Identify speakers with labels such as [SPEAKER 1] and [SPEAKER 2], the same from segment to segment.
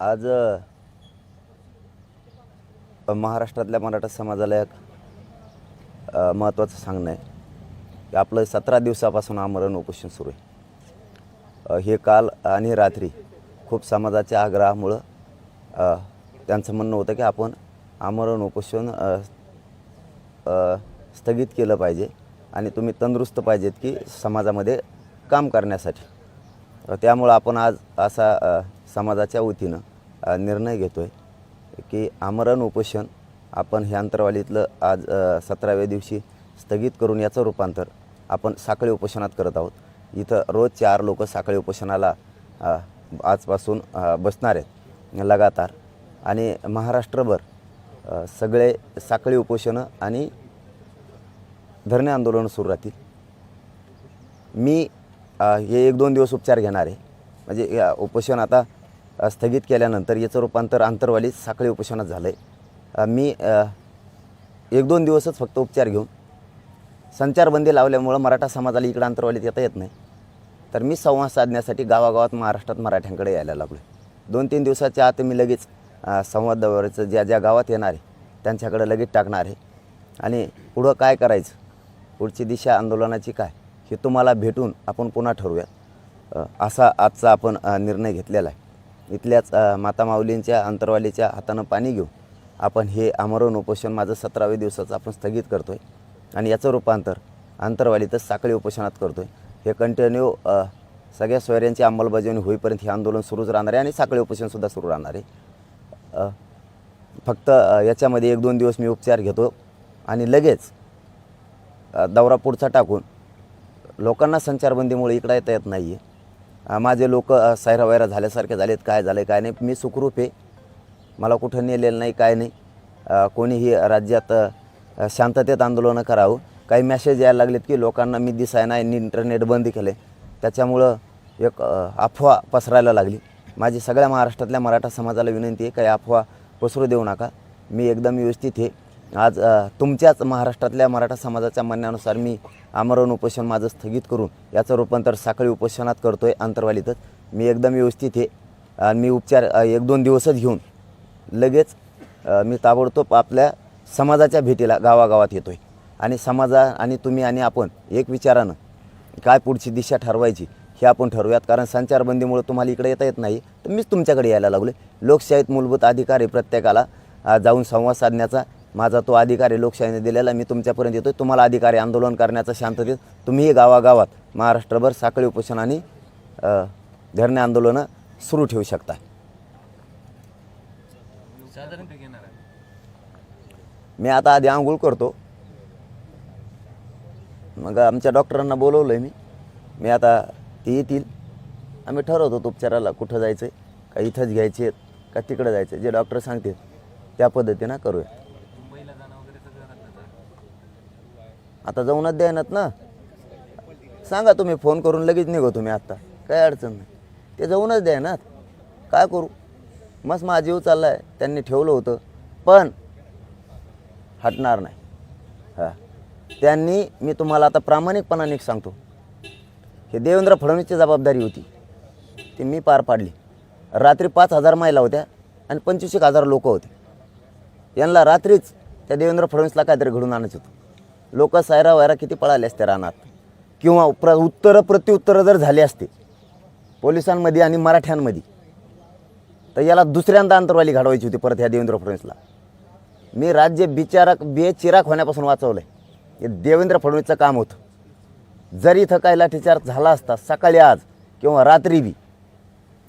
[SPEAKER 1] आज महाराष्ट्रातल्या मराठा समाजाला एक महत्त्वाचं सांगणं आहे की आपलं सतरा दिवसापासून आमरण उपोषण सुरू आहे. हे काल आणि रात्री खूप समाजाच्या आग्रहामुळं त्यांचं म्हणणं होतं की आपण आमरण उपोषण स्थगित केलं पाहिजे आणि तुम्ही तंदुरुस्त पाहिजेत की समाजामध्ये काम करण्यासाठी. त्यामुळं आपण आज असा समाजाच्या वतीनं निर्णय घेतो आहे की आमरण उपोषण आपण हे अंतरवालीतलं आज सतराव्या दिवशी स्थगित करून याचं रूपांतर आपण साखळी उपोषणात करत आहोत. इथं रोज चार लोक साखळी उपोषणाला आजपासून बसणार आहेत लगातार. आणि महाराष्ट्रभर सगळे साखळी उपोषणं आणि धरणे आंदोलन सुरू राहतील. मी हे एक दोन दिवस उपचार घेणार आहे. म्हणजे या उपोषण आता स्थगित केल्यानंतर याचं रूपांतर आंतरवाली साखळी उपोषणात झालं आहे मी एक दोन दिवसच फक्त उपचार घेऊन संचारबंदी लावल्यामुळं मराठा समाजाला इकडं आंतरवालीत येता येत नाही. तर मी संवाद साधण्यासाठी गावागावात महाराष्ट्रात मराठ्यांकडे यायला लागलो दोन तीन दिवसाच्या आत मी लगेच संवादावरचं संवाद दौऱ्याचं ज्या ज्या गावात येणार आहे त्यांच्याकडे लगेच टाकणार आहे. आणि पुढं काय करायचं? पुढची दिशा आंदोलनाची काय? हे तुम्हाला भेटून आपण पुन्हा ठरवूया असा आजचा आपण निर्णय घेतलेला आहे. इथल्याच माता माऊलींच्या अंतरवालीच्या हातानं पाणी घेऊ आपण हे आमरण उपोषण माझं सतराव्या दिवसाचं आपण स्थगित करतो आहे आणि याचं रूपांतर अंतरवालीतच साखळी उपोषणात करतो आहे हे कंटिन्यू सगळ्या सोयऱ्यांची अंमलबजावणी होईपर्यंत हे आंदोलन सुरूच राहणार आहे आणि साखळी उपोषणसुद्धा सुरू राहणार आहे. फक्त याच्यामध्ये एक दोन दिवस मी उपचार घेतो आणि लगेच दौरा पुढचा टाकून लोकांना संचारबंदीमुळे इकडं येता येत नाही आहे माझे लोक सैरावैरा झाल्यासारखे झालेत काय झालं काय नाही. मी सुखरूप आहे. मला कुठं नेलेलं नाही काय नाही. कोणीही राज्यात शांततेत आंदोलनं करावं. काही मॅसेज यायला लागलेत की लोकांना मी दिसाय नाही इंटरनेट बंद केलं आहे त्याच्यामुळं एक अफवा पसरायला लागली. माझी सगळ्या महाराष्ट्रातल्या मराठा समाजाला विनंती आहे काही अफवा पसरू देऊ नका. मी एकदम व्यवस्थित आहे. आज तुमच्याच महाराष्ट्रातल्या मराठा समाजाच्या म्हणण्यानुसार मी आमरण उपोषण माझं स्थगित करून याचं रूपांतर साखळी उपोषणात करतो आहे अंतरवालीतच. मी एकदम व्यवस्थित आहे. आणि मी उपचार एक दोन दिवसच घेऊन लगेच मी ताबडतोब आपल्या समाजाच्या भेटीला गावागावात येतो आहे आणि समाजा आणि तुम्ही आणि आपण एक विचारानं काय पुढची दिशा ठरवायची हे आपण ठरवूयात. कारण संचारबंदीमुळे तुम्हाला इकडे येता येत नाही. तर मीच तुमच्याकडे यायला लागलो लोकशाहीत मूलभूत अधिकार आहे प्रत्येकाला जाऊन संवाद साधण्याचा. माझा तो अधिकार आहे लोकशाहीने दिलेला मी तुमच्यापर्यंत येतो तुम्हाला अधिकार आहे आंदोलन करण्याचा शांततेत तुम्हीही गावागावात महाराष्ट्रभर साखळी उपोषण आणि धरणे आंदोलनं सुरू ठेवू शकता. मी आता आधी आंघोळ करतो. मग आमच्या डॉक्टरांना बोलवलं आहे मी. मी आता ते येतील. आम्ही ठरवतो उपचाराला कुठं जायचं आहे का इथंच घ्यायचे आहेत का तिकडं जायचं जे डॉक्टर सांगतील त्या पद्धतीनं करूया
[SPEAKER 2] मुंबईला जाणं वगैरे सगळं रद्दच आहे
[SPEAKER 1] आता जाऊनच द्यायनात ना. सांगा तुम्ही फोन करून लगेच निघो तुम्ही आत्ता काय अडचण नाही. ते जाऊनच द्यायनात काय करू? मस्त माझा जीव चालला आहे त्यांनी ठेवलं होतं. पण हटणार नाही. हां. त्यांनी मी तुम्हाला आता प्रामाणिकपणाने सांगतो. हे देवेंद्र फडणवीसची जबाबदारी होती. ती मी पार पाडली. रात्री पाच हजार महिला होत्या आणि पंचवीस एक हजार लोक होते. यांना रात्रीच त्या देवेंद्र फडणवीसला काहीतरी घडून आणायचं होतं. लोक सायरा वायरा किती पळाले असते रानात? किंवा प्र उत्तरं प्रत्युत्तरं जर झाली असते पोलिसांमध्ये आणि मराठ्यांमध्ये तर याला दुसऱ्यांदा अंतरवाली घडवायची होती परत ह्या देवेंद्र फडणवीसला. मी राज्य बिचाराक बेचिराक होण्यापासून वाचवलं आहे हे देवेंद्र फडणवीसचं काम होतं. जर इथं काही लाठीचार झाला असता सकाळी आज किंवा रात्री बी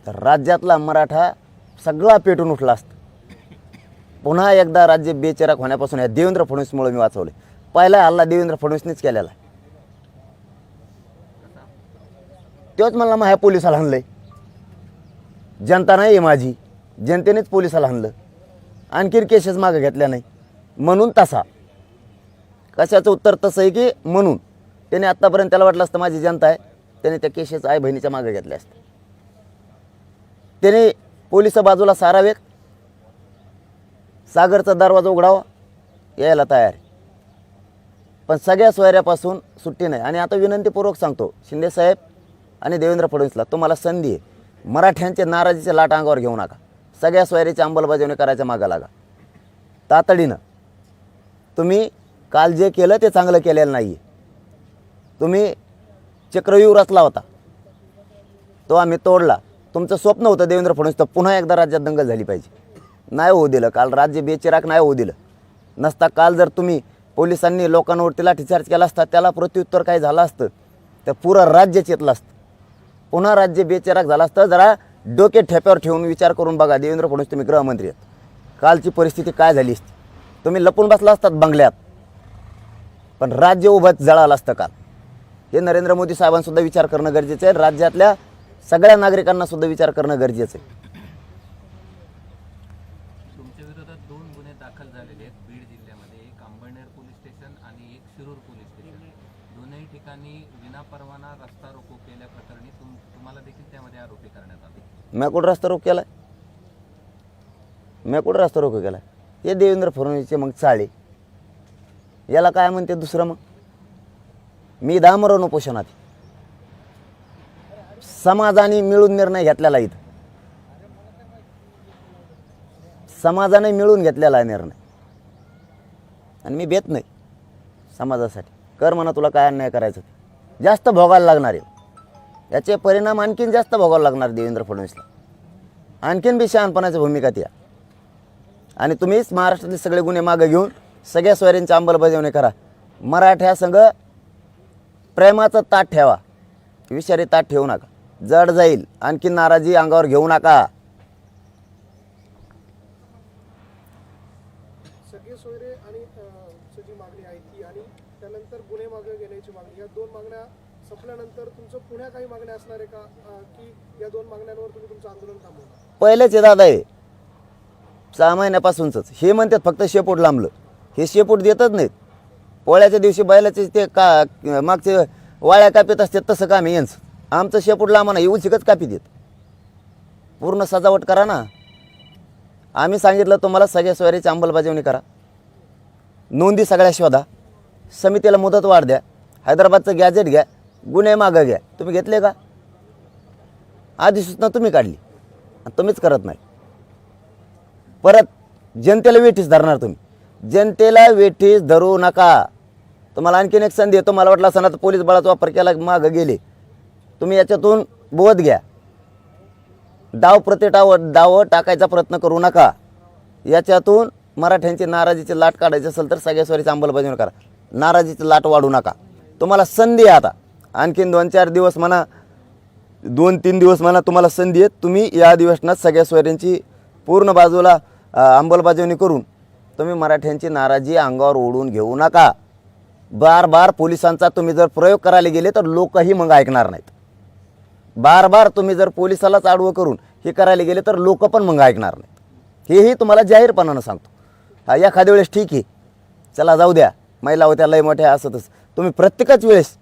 [SPEAKER 1] तर राज्यातला मराठा सगळा पेटून उठला असता. पुन्हा एकदा राज्य बेचिराक होण्यापासून या देवेंद्र फडणवीसमुळे मी वाचवले पहिला हल्ला देवेंद्र फडणवीसनेच केलेला. आहे तेव्हाच मला मग ह्या पोलिसाला हाणलंय. जनता नाही आहे माझी. जनतेनेच पोलिसाला हाणलं. आणखीन केसेस मागं घेतल्या नाही. म्हणून तसा. कशाचं उत्तर तसं आहे की म्हणून. त्याने आत्तापर्यंत त्याला वाटलं असतं माझी जनता आहे. त्याने त्या केसेस आई बहिणीच्या मागं घेतल्या असत्या. त्याने पोलीस बाजूला सारावेत सागरचा दरवाजा उघडावा. यायला तयार आहे. पण सगळ्या सोयऱ्यापासून सुट्टी नाही. आणि आता विनंतीपूर्वक सांगतो शिंदेसाहेब आणि देवेंद्र फडणवीसला तुम्हाला संधी आहे. मराठ्यांचे नाराजीचे लाट अंगावर घेऊ नका. सगळ्या सोयरीची अंमलबजावणी करायच्या मागं लागा. तातडीनं तुम्ही काल जे केलं ते चांगलं केलेलं नाही आहे तुम्ही चक्रव्यूह रचला होता. तो आम्ही तोडला. तुमचं स्वप्न होतं देवेंद्र फडणवीस तर पुन्हा एकदा राज्यात दंगल झाली पाहिजे. नाही होऊ दिलं. काल राज्य बेचिराक नाही होऊ दिलं. नसता काल जर तुम्ही पोलिसांनी लोकांवरती लाठीचार्ज केला असता त्याला प्रत्युत्तर काय झालं असतं तर पुरं राज्य चेतलं असतं. पुन्हा राज्य बेचिराक झालं असतं. जरा डोके ठेप्यावर ठेवून विचार करून बघा देवेंद्र फडणवीस तुम्ही गृहमंत्री आहेत. कालची परिस्थिती काय झाली असती? तुम्ही लपून बसला असतात बंगल्यात. पण राज्य उभं जळालं असतं काल. हे नरेंद्र मोदी साहेबांसुद्धा विचार करणं गरजेचं आहे. राज्यातल्या सगळ्या नागरिकांनासुद्धा विचार करणं गरजेचं आहे
[SPEAKER 2] तुमच्या विरोधात दोन गुन्हे दाखल झालेले आहेत बीड जिल्ह्यामध्ये एक अंबळनेर पोलीस स्टेशन आणि एक शिरूर पोलीस स्टेशन. दोनही ठिकाणी विनापरवाना रस्ता रोको केल्याप्रकरणी तुम तुम्हाला देखील त्यामध्ये आरोपी करण्यात आले.
[SPEAKER 1] मी कुठं रस्ता रोक केला मी कुठं रस्ता रोको केला हे देवेंद्र फडणवीसचे मग चाळे. याला काय म्हणते दुसरं मग? मी दामरण उपोषणात समाजाने मिळून निर्णय घेतलेला इथं. समाजाने मिळून घेतलेला आहे निर्णय. आणि मी भेट नाही समाजासाठी. कर म्हणा तुला काय अन्याय करायचं जास्त भोगायला लागणार आहे. याचे परिणाम आणखीन जास्त भोगायला लागणार देवेंद्र फडणवीसला. आणखीन बी शहाणपणाची भूमिका त्या आणि तुम्हीच महाराष्ट्रातले सगळे गुन्हे मागं घेऊन सगळ्या सोयऱ्यांची अंमलबजावणी करा. मराठ्या संघ प्रेमाचं ताट ठेवा. विषारी ताट ठेवू नका. जड जाईल. आणखी नाराजी अंगावर घेऊ नका
[SPEAKER 3] सगळे सोयरे आणि अं, ची जी मागणी आहे ती आणि त्यानंतर गुन्हे मागे घेण्याची मागणी या दोन मागण्या संपल्यानंतर तुमचं पुण्या काही मागण्या असणार आहे का? की या दोन मागण्यांवर तुम्ही तुमचं आंदोलन थांबवणार
[SPEAKER 1] पहिलेच हे दादा आहे सहा महिन्यापासूनच. हे म्हणतात फक्त शेपूट लांबलं. हे शेपूट देतच नाहीत. पोळ्याच्या दिवशी बैलाचे ते का मागचे वाळ्या कापीत असतात तसं काम आहे यांचं. आमचं शेपूट लांब नाही शिकत कापी देत. पूर्ण सजावट करा ना. आम्ही सांगितलं तुम्हाला सगळ्या सोयरीची अंमलबजावणी करा. नोंदी सगळ्या शोधा. समितीला मुदत वाढ द्या. हैदराबादचं गॅजेट घ्या. गुन्हे मागं घ्या. तुम्ही घेतले का? आधी सूचना तुम्ही काढली. आणि तुम्हीच करत नाही. परत जनतेला वेठीस धरणार तुम्ही. जनतेला वेठीस धरू नका. तुम्हाला आणखीन एक संधी येतो. मला वाटलं असं तर पोलीस बळाचा वापर केला मागं गेले. तुम्ही याच्यातून बोध घ्या. डाव प्रतिटाव डाव टाकायचा प्रयत्न करू नका. याच्यातून मराठ्यांची नाराजीची लाट काढायची असेल तर सगळ्या स्वारीची अंमलबजावणी करा. नाराजीची लाट वाढू नका. तुम्हाला संधी आहे आता. आणखीन दोन चार दिवस म्हणा दोन तीन दिवस म्हणा तुम्हाला संधी आहे तुम्ही या अधिवेशनात सगळ्या सोयऱ्यांची पूर्ण बाजूला अंमलबजावणी करून तुम्ही मराठ्यांची नाराजी अंगावर ओढून घेऊ नका. बार बार पोलिसांचा तुम्ही जर प्रयोग करायला गेले तर लोकही मग ऐकणार नाहीत. बार बार तुम्ही जर पोलिसालाच आडवं करून हे करायला गेले तर लोक पण मग ऐकणार नाहीत. हेही तुम्हाला जाहीरपणानं सांगतो. हा एखाद्या वेळेस ठीक आहे. चला जाऊ द्या. महिला होत्या लय मोठ्या असं तसं तुम्ही प्रत्येकच वेळेस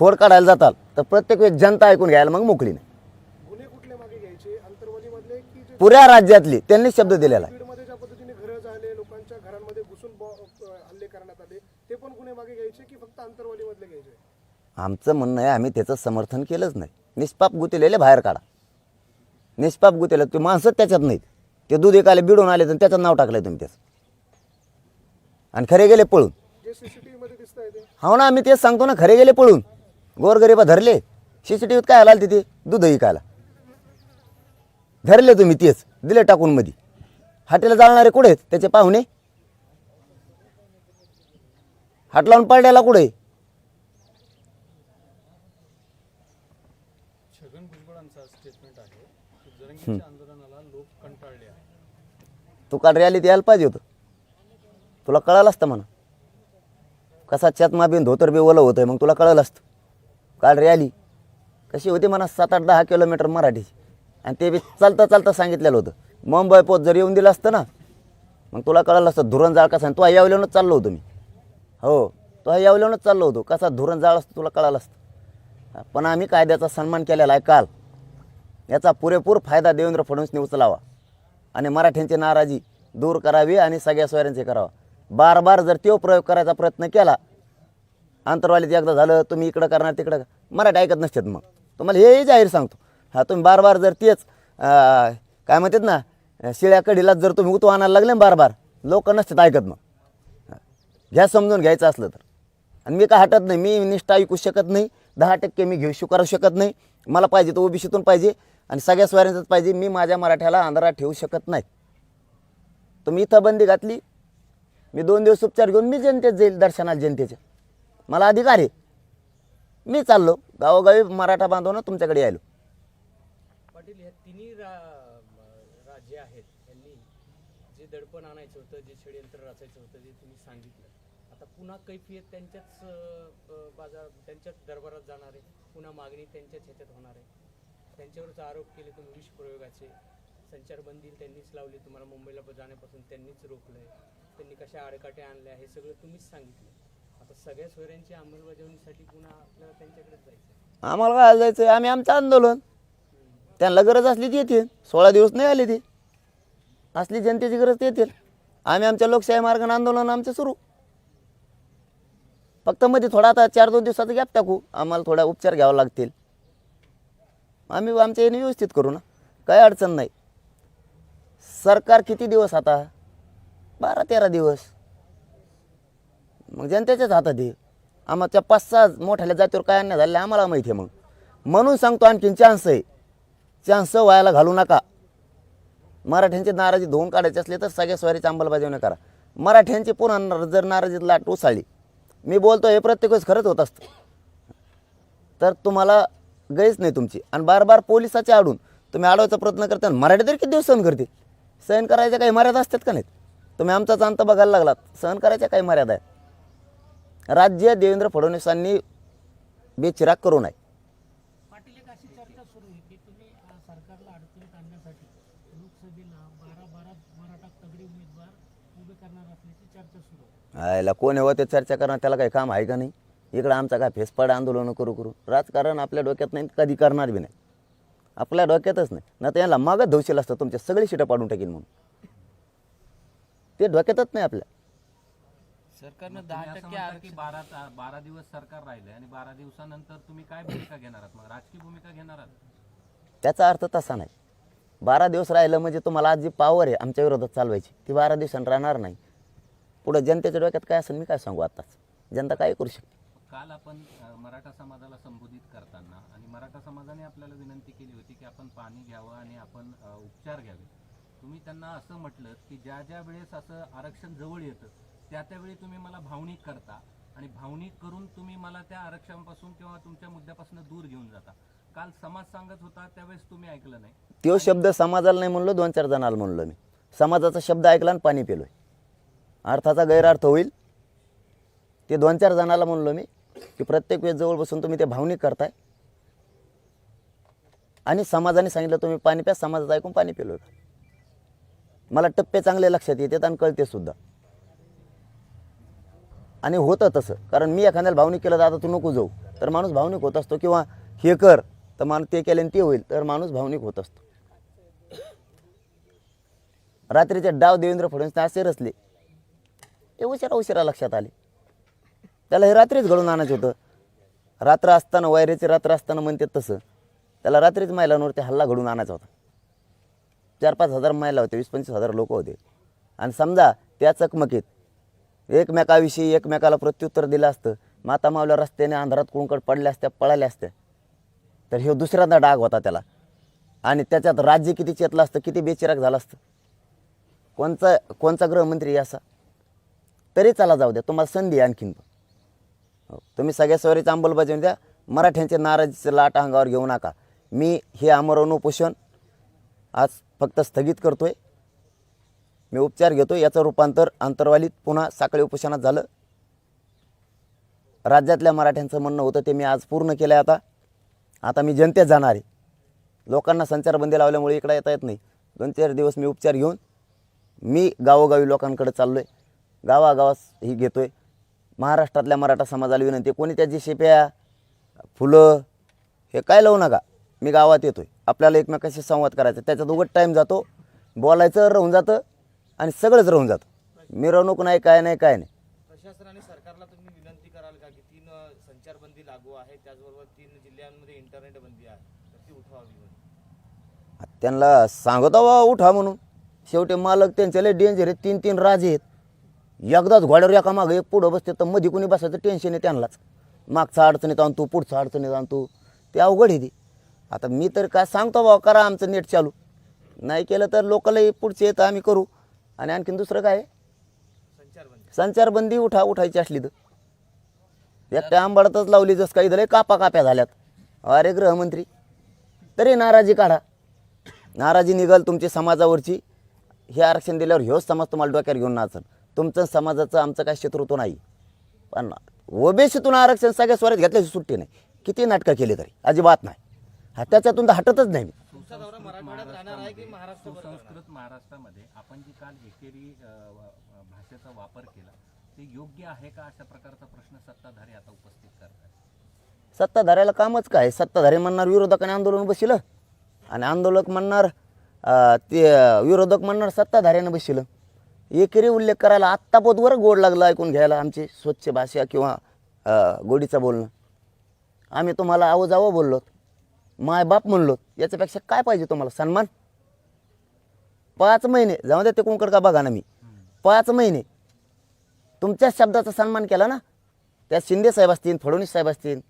[SPEAKER 1] खोड काढायला जाताल तर प्रत्येक वेळेस जनता ऐकून घ्यायला मग मोकळी नाही.
[SPEAKER 3] गुन्हे कुठले मागे घ्यायचे? अंतर्वालीमधले की जे
[SPEAKER 1] पुऱ्या राज्यातली त्यांनी शब्द दिलेला आहे.
[SPEAKER 3] बीडमध्ये ज्या पद्धतीने घरं झाले लोकांच्या घरांमध्ये घुसून बॉ- अं, हल्ले करण्यात आले ते पण गुन्हे मागे घ्यायचे की फक्त अंतर्वालीमधले घ्यायचे?
[SPEAKER 1] आमचं म्हणणं आहे आम्ही त्याचं समर्थन केलंच नाही. निष्पाप गुतेलेले बाहेर काढा. निष्पाप गुतेले ते माणसंच त्याच्यात नाहीत. ते दूध एकाले बिडून आले तर त्याचं नाव टाकलंय तुम्ही त्याचं. आणि खरे गेले पळून.
[SPEAKER 3] जे सीसीटीव्ही मध्ये दिसत आहे ते.
[SPEAKER 1] हो ना आम्ही तेच सांगतो ना खरे गेले पळून. गोरगरीबा धरले सी सी टी व्हीत काय आला तिथे? दूध विकायला धरले तुम्ही तेच दिले टाकून मध्ये हाटेला जाळणारे कुठे त्याचे पाहुणे? हाट लावून पडल्याला कुठे?
[SPEAKER 4] छगन भुजबळांचा स्टेटमेंट आहे. की जरंगीच्या आंदोलनाला लोक कंटाळले आहे
[SPEAKER 1] तू काल रॅलीत यायला पाहिजे होतं. तुला कळालं असतं म्हणा. कसा चत्मा बिन धोतर बी ओलं होतं मग तुला कळलं असतं. काल रॅली. कशी होती म्हणा सात आठ दहा किलोमीटर मराठीची आणि ते बी चालता चालता सांगितलेलं होतं. मुंबई पोत जर येऊन दिलं असतं ना मग तुला कळलं असतं धुरण जाळ कसा तो यावल्यानंच चाललो होतो मी. हो तो यावल्यानंच चाललो होतो. कसा धुरण जाळ असतं तुला कळालं असतं. पण आम्ही कायद्याचा सन्मान केलेला आहे काल. याचा पुरेपूर फायदा देवेंद्र फडणवीसने उचलावा. आणि मराठ्यांची नाराजी दूर करावी आणि सगळ्या सोयऱ्यांचे करावा. बार बार जर तो प्रयोग करायचा प्रयत्न केला अंतरवालीत एकदा झालं तुम्ही इकडं करणार तिकडं मराठी ऐकत नसतात मग. तुम्हाला हे जाहीर सांगतो. हा तुम्ही बार बार जर तेच काय म्हणतात ना शिळ्या कडीला जर तुम्ही उतू आणायला लागले ना बार बार लोक नसतात ऐकत मग. घ्या समजून घ्यायचं असलं तर. आणि मी काय हटत नाही मी निष्ठा ऐकू शकत नाही दहा टक्के मी घेऊ स्वीकारू शकत नाही. मला पाहिजे तो ओबीसीतून पाहिजे आणि सगळ्या स्वाऱ्यांचंच पाहिजे मी माझ्या मराठ्याला अंधारात ठेवू शकत नाही. तुम्ही इथं बंदी घातली मी दोन दिवस उपचार घेऊन मी जनतेत जाईल दर्शनाला जनतेच्या. मला अधिकार आहे. मी चाललो. गावोगावी मराठा बांधवनं तुमच्याकडे यायलो.
[SPEAKER 5] पाटील ह्या तिन्ही रा राज्य आहेत. यांनी जे दडपण आणायचं होतं जे षडयंत्र रचायचं होतं जे तुम्ही सांगितलं आता पुन्हा कैफियत त्यांच्याच बाजार त्यांच्याच दरबारात जाणार आहे. पुन्हा मागणी त्यांच्याच ह्याच्यात होणार आहे. त्यांच्यावरच आरोप केले तुम्ही विष प्रयोगाचे संचारबंदी त्यांनीच लावली तुम्हाला मुंबईला जाण्यापासून त्यांनीच रोखलंय. त्यांनी कशा आडकाट्या आणल्या हे सगळं तुम्हीच सांगितलं. आता सगळ्या सोयऱ्यांची अंमलबजावणीसाठी पुन्हा आपल्याला जायचं
[SPEAKER 1] आम्हाला काय जायचं आम्ही आमचं आंदोलन. त्यांना गरज असली ती येतील. सोळा दिवस नाही आले ते. असली जनतेची गरज ते येतील. आम्ही आमच्या लोकशाही मार्गाने आंदोलन आमचं सुरू. फक्त मध्ये थोडा आता चार दोन दिवसाचा गॅप टाकू. आम्हाला थोडा उपचार घ्यावा लागतील. आम्ही आमच्या याने व्यवस्थित करू ना. काही अडचण नाही. सरकार किती दिवस आता? बारा तेरा दिवस. मग जनतेच्याच हातात आहे. आमच्या पाच सहा मोठ्याल्या जातीवर काय अन्याय झाले आम्हाला माहिती आहे मग. म्हणून सांगतो आणखीन चान्स आहे. चान्स व्हायला घालू नका. मराठ्यांची नाराजी धुवून काढायची असली तर सगळ्या स्वारीची अंमलबजावणी करा. मराठ्यांची पुन्हा जर नाराजीत लाट उसळली. मी बोलतो हे प्रत्येक वेळेस खरंच होत असतं. तर तुम्हाला गैस नाही तुमची. आणि बार बार पोलिसाच्या आडून तुम्ही आडवायचा प्रयत्न करता मराठी तरी किती दिवस सहन करतील सहन करायच्या काही मर्यादा असतात का नाहीत? तुम्ही आमचाच अंत बघायला लागलात. सहन करायच्या काही मर्यादा आहेत. राज्य देवेंद्र फडणवीसांनी बेचिराग करू नये.
[SPEAKER 6] करणार
[SPEAKER 1] आयला कोण हवं ते चर्चा करणं त्याला काही काम आहे का नाही? इकडं आमचा काय फेसपाड आंदोलन करू करू. राजकारण आपल्या डोक्यात नाही कधी करणार बी नाही. आपल्या डोक्यातच नाही. ना तर यांना मागत धवशील असतं तुमच्या सगळी शिटं पाडून टाकील म्हणून. ते डोक्यातच नाही आपल्या.
[SPEAKER 2] सरकारनं दहा टक्के आरक्षण बारा ता- बारा दिवस सरकार राहिले आणि बारा दिवसानंतर तुम्ही काय भूमिका घेणार आहात? मग राजकीय भूमिका घेणार आहात?
[SPEAKER 1] त्याचा अर्थ तसा नाही. बारा दिवस राहिलं म्हणजे तुम्हाला आज जी पावर आहे आमच्या विरोधात चालवायची ती बारा दिवसांनी राहणार नाही. पुढं जनतेच्या डोक्यात काय असेल मी काय सांगू आताच? जनता काय करू शकते.
[SPEAKER 2] काल आपण अ, मराठा समाजाला संबोधित करताना आणि मराठा समाजाने आपल्याला विनंती केली होती की आपण पाणी घ्यावं आणि आपण अ, उपचार घ्यावे. तुम्ही त्यांना असं म्हटलं की ज्या ज्या वेळेस असं आरक्षण जवळ येतं त्या त्यावेळी तुम्ही मला भावनिक करता आणि भावनिक करून तुम्ही मला त्या आरक्षणापासून किंवा तुमच्या मुद्द्यापासून दूर घेऊन जाता. काल समाज सांगत होता त्यावेळेस तुम्ही ऐकलं नाही.
[SPEAKER 1] तो शब्द समाजाला नाही म्हणलो दोन चार जणाला म्हणलो मी. समाजाचा शब्द ऐकला आणि पाणी पेलोय. अर्थाचा गैरअर्थ होईल. ते दोन चार जणाला म्हणलो मी की प्रत्येक वेळेस जवळ बसून तुम्ही ते भावनिक करताय. आणि समाजाने सांगितलं तुम्ही पाणी प्या समाजाचं ऐकून पाणी पिलोय. मला टप्पे चांगले लक्षात येतात आणि कळते सुद्धा. आणि होतं तसं. कारण मी एखाद्याला भावनिक केलं तर आता तू नको जाऊ. तर माणूस भावनिक होत असतो किंवा हे कर तर माणूस ते केल्याने ते होईल. तर माणूस भावनिक होत असतो. रात्रीचे डाव देवेंद्र फडणवीस असे रचले. ते उशिरा उशिरा लक्षात आले. त्याला हे रात्रीच घडून आणायचं होतं. रात्र असताना वायरेचे रात्र असताना म्हणतात तसं. त्याला रात्रीच महिलांवरती हल्ला घडून आणायचा होता. चार पाच हजार महिला होते वीस पंचवीस हजार लोक होते. आणि समजा त्या चकमकीत एकमेकाविषयी एकमेकाला प्रत्युत्तर दिलं असतं. माता मावल्या रस्त्याने अंधारात कुंकड पडल्या असत्या पळाल्या असत्या. तर हे दुसऱ्यांदा डाग होता त्याला. आणि त्याच्यात राज्य किती चेतलं असतं किती बेचिराग झालं असतं. कोणचा कोणचा गृहमंत्री असा? तरी चला जाऊ द्या तुम्हाला संधी आणखीन. पण. हो, तुम्ही सगळ्या सवारीचं अंमलबजावणी द्या. मराठ्यांच्या नाराजीचं लाट अंगावर घेऊ नका. मी हे आमरण उपोषण आज फक्त स्थगित करतो आहे मी उपचार घेतो याचं रूपांतर अंतरवालीत पुन्हा साखळी उपोषणात झालं. राज्यातल्या मराठ्यांचं म्हणणं होतं ते मी आज पूर्ण केलं आहे आता. आता मी जनतेत जाणार आहे. लोकांना संचारबंदी लावल्यामुळे इकडे येता येत नाही. दोन चार दिवस मी उपचार घेऊन मी गावोगावी लोकांकडे चाललो आहे गावागावास ही घेतो आहे महाराष्ट्रातल्या मराठा समाजाला विनंती कोणी त्याची शेप्या फुलं हे काय लावू नका. मी गावात येतो आहे आपल्याला एकमेकाशी संवाद करायचा त्याच्यात उघड टाईम जातो. बोलायचं राहून जातं. आणि सगळंच राहून जातं. मिरवणूक नाही काय नाही काय नाही.
[SPEAKER 5] प्रशासन आणि सरकारला तुम्ही विनंती कराल का की तीन संचारबंदी लागू आहे त्याचबरोबर तीन जिल्ह्यांमध्ये इंटरनेट बंदी आहे तर ती उठवावी.
[SPEAKER 1] त्यांना सांगतो बा उठा म्हणून. शेवटी मालक त्यांचे लय डेंजर आहेत. तीन तीन राजे आहेत. एकदाच घोड्यावर एका मागं एक पुढं बसते तर मध्ये कोणी बसायचं टेन्शन आहे त्यांनाच. मागचा अडचणीत आणतो पुढचा अडचणीत आणतो ते अवघड आहे ते. आता मी तर काय सांगतो बाबा करा आमचं नेट चालू. नाही केलं तर लोकांना पुढचे येतं आम्ही करू. आणि आणखीन दुसरं काय? आहे? संचारबंदी उठा उठायची असली तर. एकट्या आंबाडतच लावली जसं काही झालं कापा काप्या झाल्यात. अरे गृहमंत्री तरी नाराजी काढा. नाराजी निघाल तुमची समाजावरची. हे आरक्षण दिल्यावर ह्योच समाज तुम्हाला डोक्यावर घेऊन नाचन. तुमचं समाजाचं आमचं काय शत्रुत्व नाही. पण ओबीसीतून आरक्षण सगळ्या स्वरात घेतल्याची सुट्टी नाही. किती नाटकं केली तरी. अजिबात नाही. हा त्याच्यातून तर हटतच नाही मी.
[SPEAKER 2] सुसंस्कृत महाराष्ट्रामध्ये आपण जी काल एकेरी भाषेचा वापर केला ते योग्य आहे का अशा प्रकारचा प्रश्न सत्ताधारी आता उपस्थित करतात
[SPEAKER 1] सत्ताधाऱ्याला कामच काय? सत्ताधारी म्हणणार विरोधकाने आंदोलन बसिलं आणि आंदोलक म्हणणार ते विरोधक म्हणणार सत्ताधाऱ्यानं बसिलं एकेरी उल्लेख करायला आत्ता पोतवर गोड लागलं ऐकून घ्यायला आमची स्वच्छ भाषा किंवा गोडीचं बोलणं. आम्ही तुम्हाला आहो जावं बोललो माय बाप म्हणलो याच्यापेक्षा काय पाहिजे तुम्हाला? सन्मान? पाच महिने. जाऊ द्या ते कुंकड का बघा ना मी. पाच महिने. तुमच्या शब्दाचा सन्मान केला ना? त्या शिंदे साहेब असतील फडणवीस साहेब असतील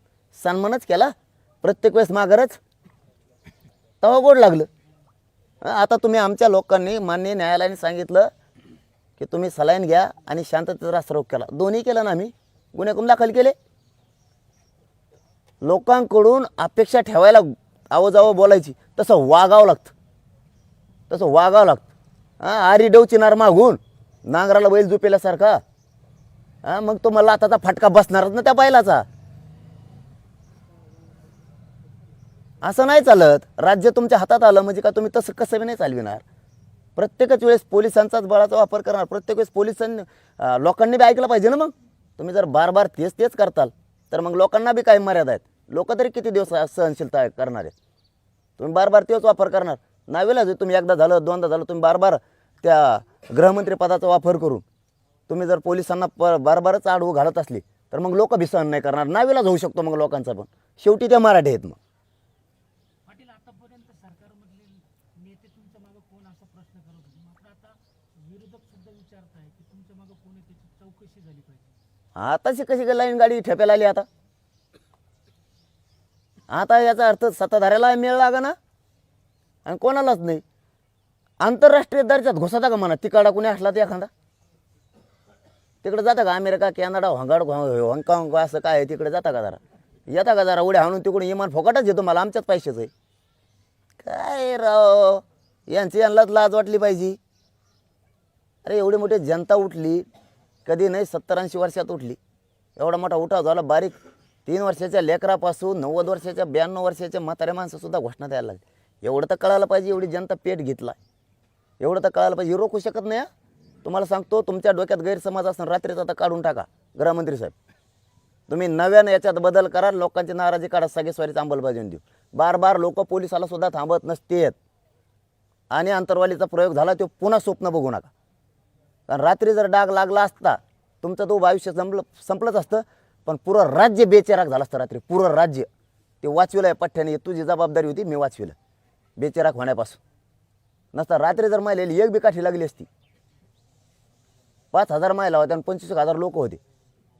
[SPEAKER 1] सन्मानच केला? प्रत्येक वेळेस माघारच? तवा गोड लागलं. आता तुम्ही आमच्या लोकांनी मान्य न्यायालयाने सांगितलं की तुम्ही सलाईन घ्या आणि शांततेचा रास्तारोग केला. दोन्ही केलं ना आम्ही? गुन्हे करून दाखल केले? लोकांकडून अपेक्षा ठेवायला आवजावं बोलायची. तसं वागावं लागतं. तसं वागावं लागतं. हां आरी डव चिनार मागून नांगराला बैल झुपेल्यासारखा. हां मग तुम्हाला आताचा फटका बसणारच ना त्या बैलाचा. असं नाही चालत. राज्य तुमच्या हातात आलं म्हणजे का तुम्ही तसं कसं नाही चालविणार. प्रत्येकच वेळेस पोलिसांचाच बळाचा वापर करणार. प्रत्येक वेळेस पोलिसांनी लोकांनी बी ऐकलं पाहिजे ना मग. तुम्ही जर बार बार तेच तेच करताल. तर मग लोकांना बी काही मर्यादा आहेत. लोक तरी किती दिवस सहनशीलता करणार आहेत? तुम्ही बार बार तेच वापर करणार. नावेलाच तुम्ही एकदा झालं दोनदा झालं तुम्ही बार बार त्या गृहमंत्री पदाचा वापर करून तुम्ही जर पोलिसांना प बार बारच आडवू घालत असली तर मग लोक बी सहन नाही करणार. नावेलाच होऊ शकतो मग लोकांचा पण. शेवटी त्या मराठी आहेत मग.
[SPEAKER 6] विरोधक सुद्धा विचारत आहे की तुमच्या मागे कोणी त्याची चौकशी झाली पाहिजे.
[SPEAKER 1] आताशी कशी काय लाईन गाडी ठेप्याला आली आता? आता याचा अर्थ सत्ताधाऱ्याला मेळ लागा ना आणि कोणालाच नाही. आंतरराष्ट्रीय दर्जात घुसता का म्हणा? तिकाडा कुणी असला ते एखादा? तिकडे जाता का अमेरिका कॅनडा हंगाड हाँगकाँग असं काय आहे? तिकडे जाता का जरा? येता का जरा? उड्या हाणून तिकडून इमान फोकाटच येतो मला आमच्याच पैशाचं आहे. काय राव? यांची यांनाच लाज वाटली पाहिजे. अरे एवढी मोठी जनता उठली कधी नाही सत्तर ऐंशी वर्षात उठली. एवढा मोठा उठाव झाला बारीक. तीन वर्षाच्या लेकरापासून नव्वद वर्षाच्या ब्याण्णव वर्षाच्या म्हाताऱ्या माणसंसुद्धा घोषणा द्यायला लागली. एवढं तर कळायला पाहिजे एवढी जनता पेट घेतला एवढं तर कळायला पाहिजे. हे रोखू शकत नाही तुम्हाला सांगतो तुमच्या डोक्यात गैरसमज असणं रात्रीचा आता काढून टाका गृहमंत्री साहेब. तुम्ही नव्यानं याच्यात बदल करा लोकांची नाराजी काढा सगळे स्वारीचं देऊ. बार बार लोक पोलिसाला सुद्धा थांबत नसतेत. आणि अंतरवालीचा प्रयोग झाला तो पुन्हा स्वप्न बघू नका. कारण रात्री जर डाग लागला असता तुमचं तो आयुष्य संपलं संपलंच असतं पण पुरं राज्य बेचेराक झालं असतं रात्री. पुरं राज्य. ते वाचविलं आहे पठ्ठ्याने. तुझी जबाबदारी होती मी वाचविलं. बेचेराक होण्यापासून. नसता रात्री जर मायलेली एक बी काठी लागली असती पाच हजार मायला होत्या आणि पंचवीस हजार लोक होते.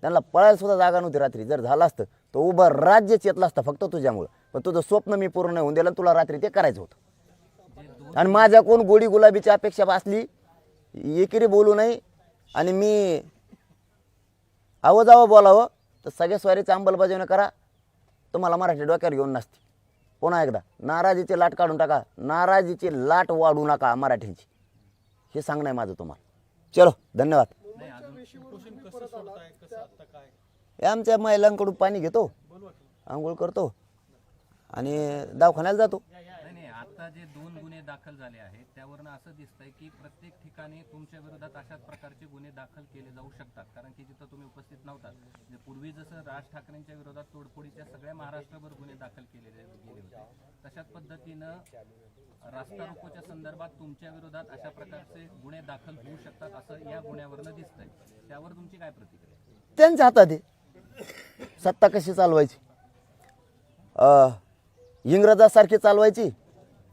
[SPEAKER 1] त्यांना पळायला सुद्धा जागा नव्हती रात्री. जर झालं असतं तर उभं राज्यच येतलं असतं फक्त तुझ्यामुळं. पण तुझं स्वप्न मी पूर्ण नाही होऊन दिलं आणि तुला रात्री ते करायचं होतं. आणि माझ्या कोण गोडी गुलाबीची अपेक्षा असली एकेरी बोलू नाही आणि मी आव जावं बोलावं तर सगळ्या स्वारीचं अंमलबजावणी करा. तुम्हाला मराठी डोक्यावर घेऊन नसते. पुन्हा एकदा नाराजीची लाट काढून टाका. नाराजीची लाट वाढू नका मराठीची. हे सांगणं आहे माझं तुम्हाला. चलो धन्यवाद.
[SPEAKER 4] कसं
[SPEAKER 1] हे आमच्या महिलांकडून पाणी घेतो आंघोळ करतो आणि दवाखान्याला जातो.
[SPEAKER 2] आता जे दोन गुन्हे दाखल झाले आहेत त्यावरनं असं दिसतंय की प्रत्येक ठिकाणी तुमच्या विरोधात अशाच प्रकारचे गुन्हे दाखल केले जाऊ शकतात. कारण की जिथं तुम्ही उपस्थित नव्हतात. म्हणजे पूर्वी जसं राज ठाकरेंच्या विरोधात तोडफोडीच्या सगळ्या महाराष्ट्रभर गुन्हे दाखल केलेले गेले होते. तशाच पद्धतीनं रास्ता रोकोच्या संदर्भात तुमच्या विरोधात अशा प्रकारचे गुन्हे दाखल होऊ शकतात असं या गुन्ह्यावरनं दिसतंय. त्यावर तुमची काय प्रतिक्रिया
[SPEAKER 1] त्यांच्या हातात आहे सत्ता कशी चालवायची? अं, इंग्रजासारखी चालवायची?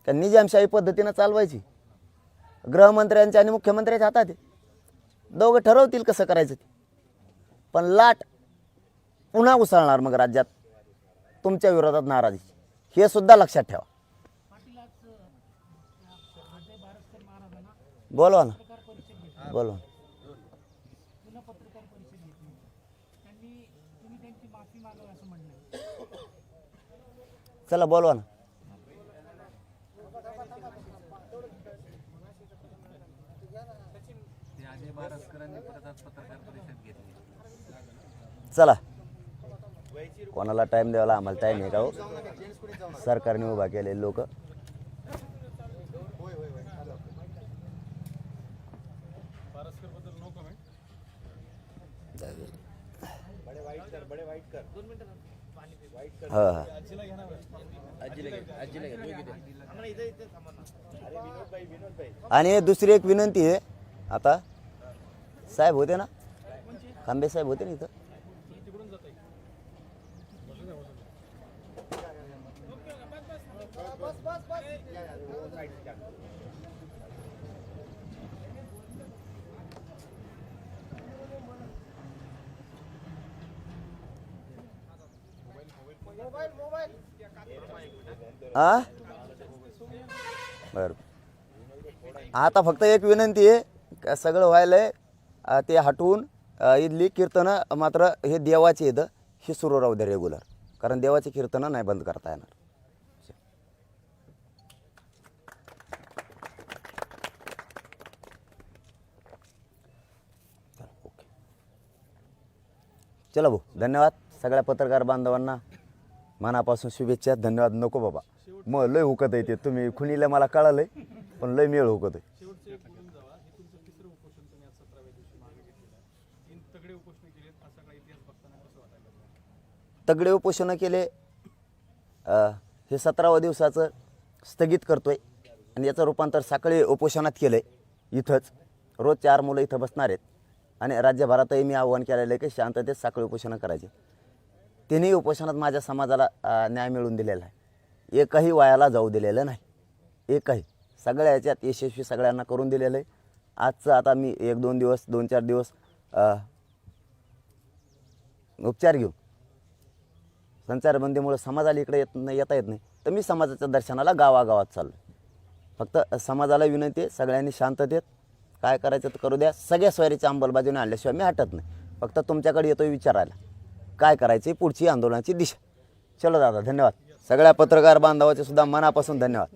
[SPEAKER 1] का निजामशाही पद्धतीनं चालवायची. गृहमंत्र्यांच्या आणि मुख्यमंत्र्यांच्या हातात आहे. दोघं ठरवतील कसं करायचं ते. पण लाट पुन्हा उसळणार मग राज्यात. तुमच्या विरोधात नाराजी. हे सुद्धा लक्षात ठेवा. बोलवा ना. बोलवा. चला बोलवा ना
[SPEAKER 2] ते अजय बारसकरांनी परत आज पत्रकार परिषद घेतली
[SPEAKER 1] चला. कोणाला टाईम द्यायला आम्हाला टाईम आहे का हो? सरकारने उभा केलेले लोक. आणि दुसरी एक विनंती आहे आता साहेब होते ना? खांबे साहेब होते ना इथं?
[SPEAKER 4] तिकडून
[SPEAKER 1] हा बरं. आता फक्त एक विनंती आहे का सगळं व्हायलंय आहे ते हटवून इथली कीर्तनं मात्र हे देवाचे येतं हे सुरू राहू दे रेग्युलर कारण देवाची कीर्तनं नाही बंद करता येणार. चला भाऊ धन्यवाद सगळ्या पत्रकार बांधवांना. मनापासून शुभेच्छा धन्यवाद नको बाबा. मग लय हुकत आहे ते. तुम्ही खुनीला मला कळालंय पण लय मेळ हुकत आहे
[SPEAKER 4] शेवटचं एक बोलून जावा हे तुमचं तिसरं उपोषण तुम्ही आज सतराव्या दिवशी मागे घेतलेलं आहे तीन तगडे उपोषण केलेत हा सगळा इतिहास बघताना कसं वाटायला लागलं
[SPEAKER 1] तगडे उपोषणं केले. हे सतरावं दिवसाचं स्थगित करतो आहे आणि याचं रूपांतर साखळी उपोषणात केलं आहे इथंच. रोज चार मुलं इथं बसणार आहेत. आणि राज्यभरातही मी आव्हान केलेलं आहे की शांततेत साखळी उपोषणं करायचे. तिन्ही उपोषणात माझ्या समाजाला न्याय मिळवून दिलेला आहे. एकही वायाला जाऊ दिलेलं नाही. एकही. सगळ्या याच्यात यशस्वी सगळ्यांना करून दिलेलं आहे. आजचं आता मी एक दोन दिवस दोन चार दिवस उपचार घेऊ. संचारबंदीमुळे समाजाला इकडे येत नाही येता येत नाही. तर मी समाजाच्या दर्शनाला गावागावात चाललो फक्त समाजाला विनंती आहे सगळ्यांनी शांततेत काय करायचं तर करू द्या. सगळ्या सोयरीच्या अंमलबजावणी आणल्याशिवाय मी हटत नाही. फक्त तुमच्याकडे येतो विचारायला. काय करायची पुढची आंदोलनाची दिशा. चलो दादा धन्यवाद. सगळ्या पत्रकार बांधवाचे सुद्धा मनापासून धन्यवाद.